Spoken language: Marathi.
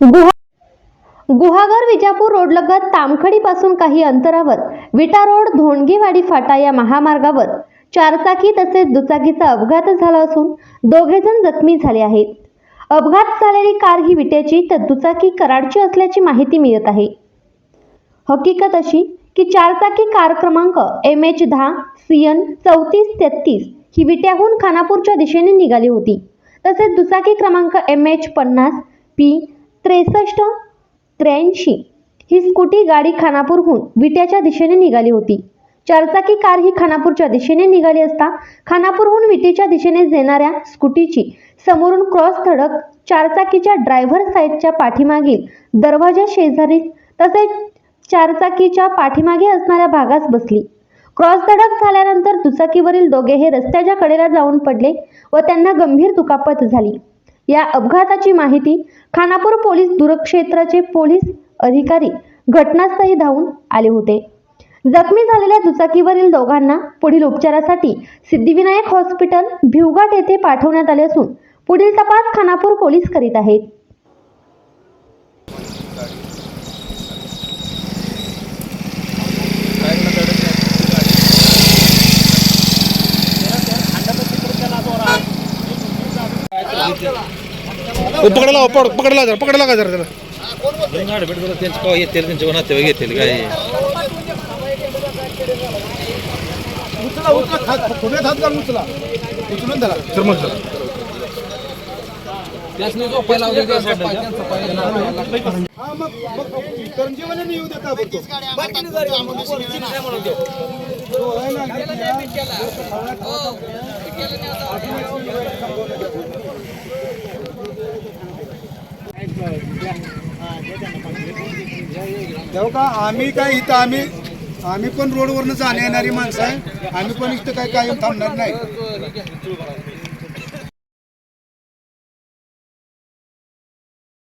गुहा गुहागर विजापूर रोडलगत तामखडीपासून काही अंतरावर विटा रोड धोंडगेवाडी फाटा या महामार्गावर चारचाकी तसेच दुचाकीचा अपघात झाला असून दोघेजण जखमी झाले आहेत. अपघात झालेली कार ही विट्याची तर दुचाकी कराडची असल्याची माहिती मिळत आहे. हकीकत अशी की चारचाकी कार क्रमांक एम एच दहा सी एन चौतीस तेहतीस ही विट्याहून खानापूरच्या दिशेने निघाली होती. तसेच दुचाकी क्रमांक एम एच पन्नास पी त्रेसष्ट त्र्याऐंशी. ही स्कूटी गाडी खानापूरहून विट्याच्या दिशेने निघाली होती. चारचाकी कार ही खानापूरच्या दिशेने निघाली असता खानापूरहून विटेच्या दिशेने येणाऱ्या स्कूटीची समोरून क्रॉस धडक चारचाकीच्या ड्रायव्हर साईडच्या पाठीमागील दरवाजा शेजारी तसेच चारचाकीच्या पाठीमागे असणाऱ्या भागास बसली. क्रॉस धडक झाल्यानंतर दुचाकीवरील दोघे हे रस्त्याच्या कडेला जाऊन पडले व त्यांना गंभीर दुखापत झाली. या अपघाताची माहिती खानापूर पोलीस दूरक्षेत्राचे पोलीस अधिकारी घटनास्थळी धावून आले होते. जखमी झालेल्या दुचाकीवरील दोघांना पुढील उपचारासाठी सिद्धिविनायक हॉस्पिटल भिवघाट येथे पाठवण्यात आले असून पुढील तपास खानापूर पोलीस करीत आहेत. ओ, पकड पकडला पड- जरा पकडला का जरा त्याला त्यांचं पाव येतील त्यांच्या नातेवाईक येतील काय उचला उचला हात खोब्यात हात घालून उचला उचलून धरा मग हा मग करंजीवाल्याने येऊ देता बोलतो ना, तेव्हा का? आम्ही काय इथं आम्ही आम्ही पण रोडवरनं जाण्या येणारी माणसं आहे. आम्ही पण इथं काय कायम थांबणार नाही.